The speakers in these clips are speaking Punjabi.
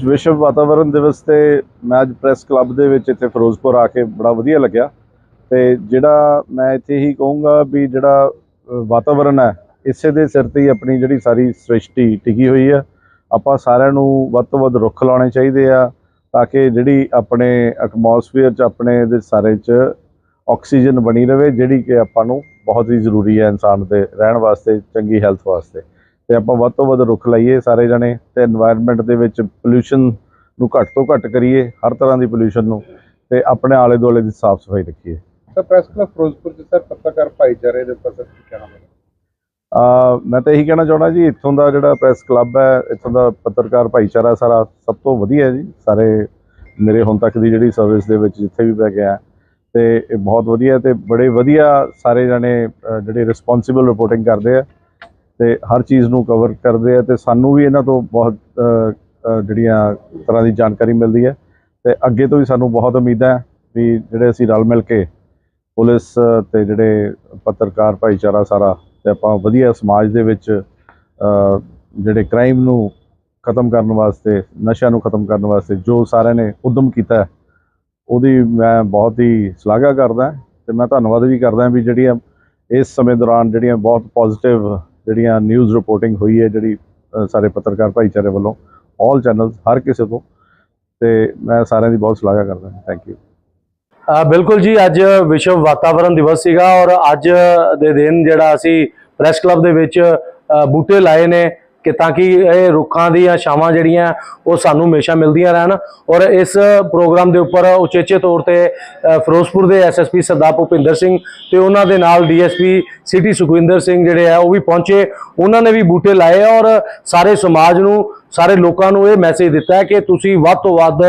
ਅੱਜ ਵਿਸ਼ਵ ਵਾਤਾਵਰਣ ਦਿਵਸ ਤੇ ਮੈਂ ਅੱਜ ਪ੍ਰੈਸ ਕਲੱਬ ਦੇ ਵਿੱਚ ਇੱਥੇ ਫਿਰੋਜ਼ਪੁਰ ਆ ਕੇ ਬੜਾ ਵਧੀਆ ਲੱਗਿਆ। ਤੇ ਜਿਹੜਾ ਮੈਂ ਇੱਥੇ ਹੀ ਕਹੂੰਗਾ ਵੀ ਜਿਹੜਾ ਅ, ਵਾਤਾਵਰਣ ਹੈ ਇਸੇ ਦੇ ਸਿਰ ਤੇ ਹੀ ਆਪਣੀ ਜਿਹੜੀ ਸਾਰੀ ਸ੍ਰਿਸ਼ਟੀ ਟਿਕੀ ਹੋਈ ਹੈ। ਆਪਾਂ ਸਾਰਿਆਂ ਨੂੰ ਵੱਧ ਤੋਂ ਵੱਧ ਰੁੱਖ ਲਾਉਣੇ ਚਾਹੀਦੇ ਆ ਤਾਂ ਕਿ ਜਿਹੜੀ ਆਪਣੇ ਐਟਮੋਸਫੇਅਰ 'ਚ ਆਪਣੇ ਦੇ ਸਾਰੇ 'ਚ ਆਕਸੀਜਨ ਬਣੀ ਰਵੇ ਜਿਹੜੀ ਕਿ ਆਪਾਂ ਨੂੰ ਬਹੁਤ ਹੀ ਜ਼ਰੂਰੀ ਹੈ ਇਨਸਾਨ ਦੇ ਰਹਿਣ ਵਾਸਤੇ ਚੰਗੀ ਹੈਲਥ ਵਾਸਤੇ। ਤੇ ਆਪਾਂ ਵੱਧ ਤੋਂ ਵੱਧ ਰੁੱਖ ਲਾਈਏ ਸਾਰੇ ਜਣੇ ਤੇ এনवायरमेंट ਦੇ ਵਿੱਚ ਪੋਲੂਸ਼ਨ ਨੂੰ ਘੱਟ ਤੋਂ ਘੱਟ ਕਰੀਏ ਹਰ ਤਰ੍ਹਾਂ ਦੀ ਪੋਲੂਸ਼ਨ ਨੂੰ ਤੇ ਆਪਣੇ ਆਲੇ ਦੁਆਲੇ ਦੀ ਸਾਫ਼ ਸਫ਼ਾਈ ਰੱਖੀਏ। ਸਰ ਪ੍ਰੈਸ ਕਲੱਬ ਫਿਰੋਜ਼ਪੁਰ ਦੇ ਸਰ ਪੱਤਰਕਾਰ ਭਾਈਚਾਰੇ ਦੇ ਉੱਪਰ ਕੀ ਕਹਿਣਾ ਆ ਮੈਂ ਤਾਂ ਇਹੀ ਕਹਿਣਾ ਚਾਹਣਾ ਜੀ ਇੱਥੋਂ ਦਾ ਜਿਹੜਾ ਪ੍ਰੈਸ ਕਲੱਬ ਹੈ ਇੱਥੋਂ ਦਾ ਪੱਤਰਕਾਰ ਭਾਈਚਾਰਾ ਸਾਰਾ ਸਭ ਤੋਂ ਵਧੀਆ ਜੀ। ਸਾਰੇ ਮੇਰੇ ਹੁਣ ਤੱਕ ਦੀ ਜਿਹੜੀ ਸਰਵਿਸ ਦੇ ਵਿੱਚ ਜਿੱਥੇ ਵੀ ਮੈਂ ਗਿਆ ਤੇ ਇਹ ਬਹੁਤ ਵਧੀਆ ਤੇ ਬੜੇ ਵਧੀਆ ਸਾਰੇ ਜਣੇ ਜਿਹੜੇ ਰਿਸਪੌਂਸਿਬਲ ਰਿਪੋਰਟਿੰਗ ਕਰਦੇ ਆ। ਤੇ ਹਰ ਚੀਜ਼ ਨੂੰ ਕਵਰ ਕਰਦੇ ਆ ਤੇ ਸਾਨੂੰ ਵੀ ਇਹਨਾਂ ਤੋਂ ਬਹੁਤ ਜਿਹੜੀਆਂ ਤਰ੍ਹਾਂ ਦੀ ਜਾਣਕਾਰੀ ਮਿਲਦੀ ਹੈ। ਤੇ ਅੱਗੇ ਤੋਂ ਵੀ ਸਾਨੂੰ ਬਹੁਤ ਉਮੀਦ ਹੈ ਵੀ ਜਿਹੜੇ ਅਸੀਂ ਰਲ ਮਿਲ ਕੇ ਪੁਲਿਸ ਤੇ ਜਿਹੜੇ ਪੱਤਰਕਾਰ ਭਾਈਚਾਰਾ ਸਾਰਾ ਤੇ ਆਪਾਂ ਵਧੀਆ ਸਮਾਜ ਦੇ ਵਿੱਚ ਜਿਹੜੇ ਕ੍ਰਾਈਮ ਨੂੰ ਖਤਮ ਕਰਨ ਵਾਸਤੇ, ਨਸ਼ਿਆਂ ਨੂੰ ਖਤਮ ਕਰਨ ਵਾਸਤੇ ਜੋ ਸਾਰਿਆਂ ਨੇ ਉਦਮ ਕੀਤਾ ਉਹਦੀ ਮੈਂ ਬਹੁਤ ਹੀ ਸ਼ਲਾਘਾ ਕਰਦਾ ਤੇ ਮੈਂ ਧੰਨਵਾਦ ਵੀ ਕਰਦਾ ਵੀ ਜਿਹੜੀਆਂ ਇਸ ਸਮੇਂ ਦੌਰਾਨ ਜਿਹੜੀਆਂ ਬਹੁਤ ਪੋਜ਼ਿਟਿਵ ਜਿਹੜੀਆਂ ਨਿਊਜ਼ ਰਿਪੋਰਟਿੰਗ ਹੋਈ ਹੈ, ਜਿਹੜੀ ਸਾਰੇ ਪੱਤਰਕਾਰ ਭਾਈਚਾਰੇ ਵੱਲੋਂ ਆਲ ਚੈਨਲਸ ਹਰ ਕਿਸੇ ਤੋਂ। ਤੇ ਮੈਂ ਸਾਰਿਆਂ ਦੀ ਬਹੁਤ ਸ਼ਲਾਘਾ ਕਰਦਾ ਥੈਂਕ ਯੂ ਬਿਲਕੁਲ ਜੀ, ਅੱਜ ਵਿਸ਼ਵ ਵਾਤਾਵਰਣ ਦਿਵਸ ਸੀਗਾ ਔਰ ਅੱਜ ਦੇ ਦਿਨ ਜਿਹੜਾ ਅਸੀਂ ਪ੍ਰੈਸ ਕਲੱਬ ਦੇ ਵਿੱਚ ਬੂਟੇ ਲਾਏ ਨੇ। ਕਿ ਤਾਂ ਕਿ ਇਹ ਰੁੱਖਾਂ ਦੀਆਂ ਛਾਵਾਂ ਜਿਹੜੀਆਂ ਉਹ ਸਾਨੂੰ ਹਮੇਸ਼ਾ ਮਿਲਦੀਆਂ ਰਹਿਣ ਔਰ ਇਸ ਪ੍ਰੋਗਰਾਮ ਦੇ ਉੱਪਰ ਉਚੇਚੇ ਤੌਰ ਤੇ ਫਿਰੋਜ਼ਪੁਰ ਦੇ ਐਸਐਸਪੀ ਸਰਦਾਰ ਭੁਪਿੰਦਰ ਸਿੰਘ ਤੇ ਉਹਨਾਂ ਦੇ ਨਾਲ ਡੀਐਸਪੀ ਸਿਟੀ ਸੁਖਵਿੰਦਰ ਸਿੰਘ ਜਿਹੜੇ ਆ ਉਹ ਵੀ ਪਹੁੰਚੇ। ਉਹਨਾਂ ਨੇ ਵੀ ਬੂਟੇ ਲਾਏ ਔਰ ਸਾਰੇ ਸਮਾਜ ਨੂੰ ਸਾਰੇ ਲੋਕਾਂ ਨੂੰ ਇਹ ਮੈਸੇਜ ਦਿੱਤਾ ਹੈ ਕਿ ਤੁਸੀਂ ਵੱਧ ਤੋਂ ਵੱਧ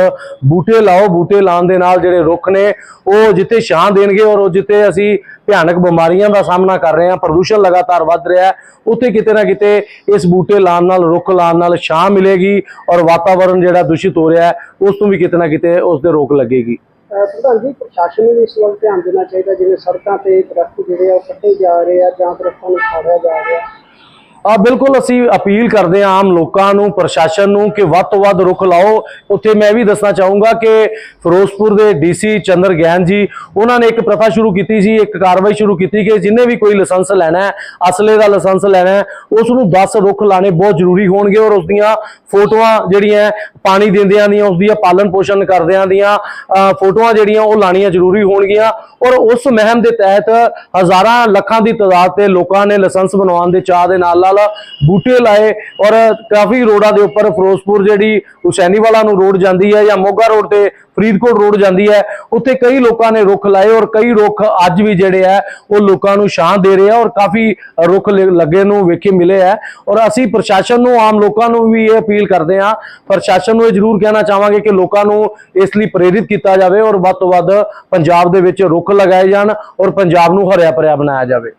ਬੂਟੇ ਲਾਓ, ਬੂਟੇ ਲਾਉਣ ਦੇ ਨਾਲ ਜਿਹੜੇ ਰੁੱਖ ਨੇ, ਉਹ ਜਿੱਥੇ ਛਾਂ ਦੇਣਗੇ ਔਰ ਉਹ ਜਿੱਥੇ ਅਸੀਂ ਭਿਆਨਕ ਬਿਮਾਰੀਆਂ ਦਾ ਸਾਹਮਣਾ ਕਰ ਰਹੇ ਹਾਂ, ਪ੍ਰਦੂਸ਼ਣ ਲਗਾਤਾਰ ਵੱਧ ਰਿਹਾ ਹੈ, ਉੱਥੇ ਕਿਤੇ ਨਾ ਕਿਤੇ ਇਸ ਬੂਟੇ ਲਾਉਣ ਨਾਲ, ਰੁੱਖ ਲਾਉਣ ਨਾਲ ਛਾਂ ਮਿਲੇਗੀ ਔਰ ਵਾਤਾਵਰਣ ਜਿਹੜਾ ਦੂਸ਼ਿਤ ਹੋ ਰਿਹਾ ਹੈ, ਉਸ ਤੋਂ ਵੀ ਕਿਤੇ ਨਾ ਕਿਤੇ ਉਸ ਦੇ ਰੋਕ ਲੱਗੇਗੀ। ਪ੍ਰਧਾਨ ਜੀ, ਪ੍ਰਸ਼ਾਸਨ ਨੂੰ ਇਸ ਵੱਲ ਧਿਆਨ ਦੇਣਾ ਚਾਹੀਦਾ, ਜਿਵੇਂ ਸੜਕਾਂ ਤੇ ਦਰਖਤ ਜਿਹੜੇ ਆ, ਉਹ ਕੱਟੇ ਜਾ ਰਹੇ ਆ ਜਾਂ ਦਰਖਤਾਂ ਨੂੰ ਸਾੜਿਆ ਜਾ ਰਿਹਾ। ਆ ਬਿਲਕੁਲ ਅਸੀਂ ਅਪੀਲ ਕਰਦੇ ਹਾਂ ਆਮ ਲੋਕਾਂ ਨੂੰ, ਪ੍ਰਸ਼ਾਸਨ ਨੂੰ ਕਿ ਵੱਧ ਤੋਂ ਵੱਧ ਰੁੱਖ ਲਾਓ। ਉੱਥੇ ਮੈਂ ਵੀ ਦੱਸਣਾ ਚਾਹੂੰਗਾ ਕਿ ਫਿਰੋਜ਼ਪੁਰ ਦੇ ਡੀਸੀ ਚੰਦਰ ਗਿਆਨ ਜੀ, ਉਹਨਾਂ ਨੇ ਇੱਕ ਪ੍ਰਥਾ ਸ਼ੁਰੂ ਕੀਤੀ ਸੀ, ਇੱਕ ਕਾਰਵਾਈ ਸ਼ੁਰੂ ਕੀਤੀ ਕਿ ਜਿੰਨੇ ਵੀ ਕੋਈ ਲਾਇਸੈਂਸ ਲੈਣਾ ਹੈ, ਅਸਲੇ ਦਾ ਲਾਇਸੈਂਸ ਲੈਣਾ ਹੈ, ਉਸ ਨੂੰ 10 ਰੁੱਖ ਲਾਣੇ ਬਹੁਤ ਜ਼ਰੂਰੀ ਹੋਣਗੇ ਔਰ ਉਸ ਦੀਆਂ ਫੋਟੋਆਂ ਜਿਹੜੀਆਂ ਪਾਣੀ ਦਿੰਦਿਆਂ ਦੀਆਂ, ਉਸ ਦੀਆਂ ਪਾਲਣ ਪੋਸ਼ਣ ਕਰਦਿਆਂ ਦੀਆਂ ਫੋਟੋਆਂ ਜਿਹੜੀਆਂ ਉਹ ਲਾਣੀਆਂ ਜ਼ਰੂਰੀ ਹੋਣਗੀਆਂ। ਔਰ ਉਸ ਮਹਿਮ ਦੇ ਤਹਿਤ ਹਜ਼ਾਰਾਂ ਲੱਖਾਂ ਦੀ ਤਾਦਾਦ ਤੇ ਲੋਕਾਂ ਨੇ ਲਾਇਸੈਂਸ ਬਣਵਾਉਣ ਦੇ ਚਾਹ ਦੇ ਨਾਲ ਨਾਲ ਬੂਟੇ ਲਾਏ ਔਰ ਕਾਫੀ ਰੋਡਾਂ ਦੇ ਉੱਪਰ ਫਿਰੋਜ਼ਪੁਰ ਜਿਹੜੀ ਹੁਸੈਨੀਵਾਲਾ ਨੂੰ ਰੋਡ ਜਾਂਦੀ ਹੈ ਜਾਂ ਮੋਗਾ ਰੋਡ ਤੇ ਫਰੀਦਕੋਟ ਰੋਡ ਜਾਂਦੀ ਹੈ, ਉੱਥੇ ਕਈ ਲੋਕਾਂ ਨੇ ਰੁੱਖ ਲਾਏ ਔਰ ਕਈ ਰੁੱਖ ਅੱਜ ਵੀ ਜਿਹੜੇ ਆ ਉਹ ਲੋਕਾਂ ਨੂੰ ਛਾਂ ਦੇ ਰਹੇ ਆ ਔਰ ਕਾਫੀ ਰੁੱਖ ਲੱਗੇ ਨੂੰ ਵੇਖੇ ਮਿਲੇ ਆ ਔਰ ਅਸੀਂ ਪ੍ਰਸ਼ਾਸਨ ਨੂੰ, ਆਮ ਲੋਕਾਂ ਨੂੰ ਵੀ ਇਹ ਅਪੀਲ ਕਰਦੇ ਹਾਂ, ਪ੍ਰਸ਼ਾਸਨ ਨੂੰ ਇਹ ਜ਼ਰੂਰ ਕਹਿਣਾ ਚਾਹਾਂਗੇ ਕਿ ਲੋਕਾਂ ਨੂੰ ਇਸ ਲਈ ਪ੍ਰੇਰਿਤ ਕੀਤਾ ਜਾਵੇ ਔਰ ਵੱਧ ਤੋਂ ਵੱਧ ਪੰਜਾਬ ਦੇ ਵਿੱਚ ਰੁੱਖ ਲਗਾਏ ਜਾਣ ਔਰ ਪੰਜਾਬ ਨੂੰ ਹਰਿਆ ਭਰਿਆ ਬਣਾਇਆ ਜਾਵੇ।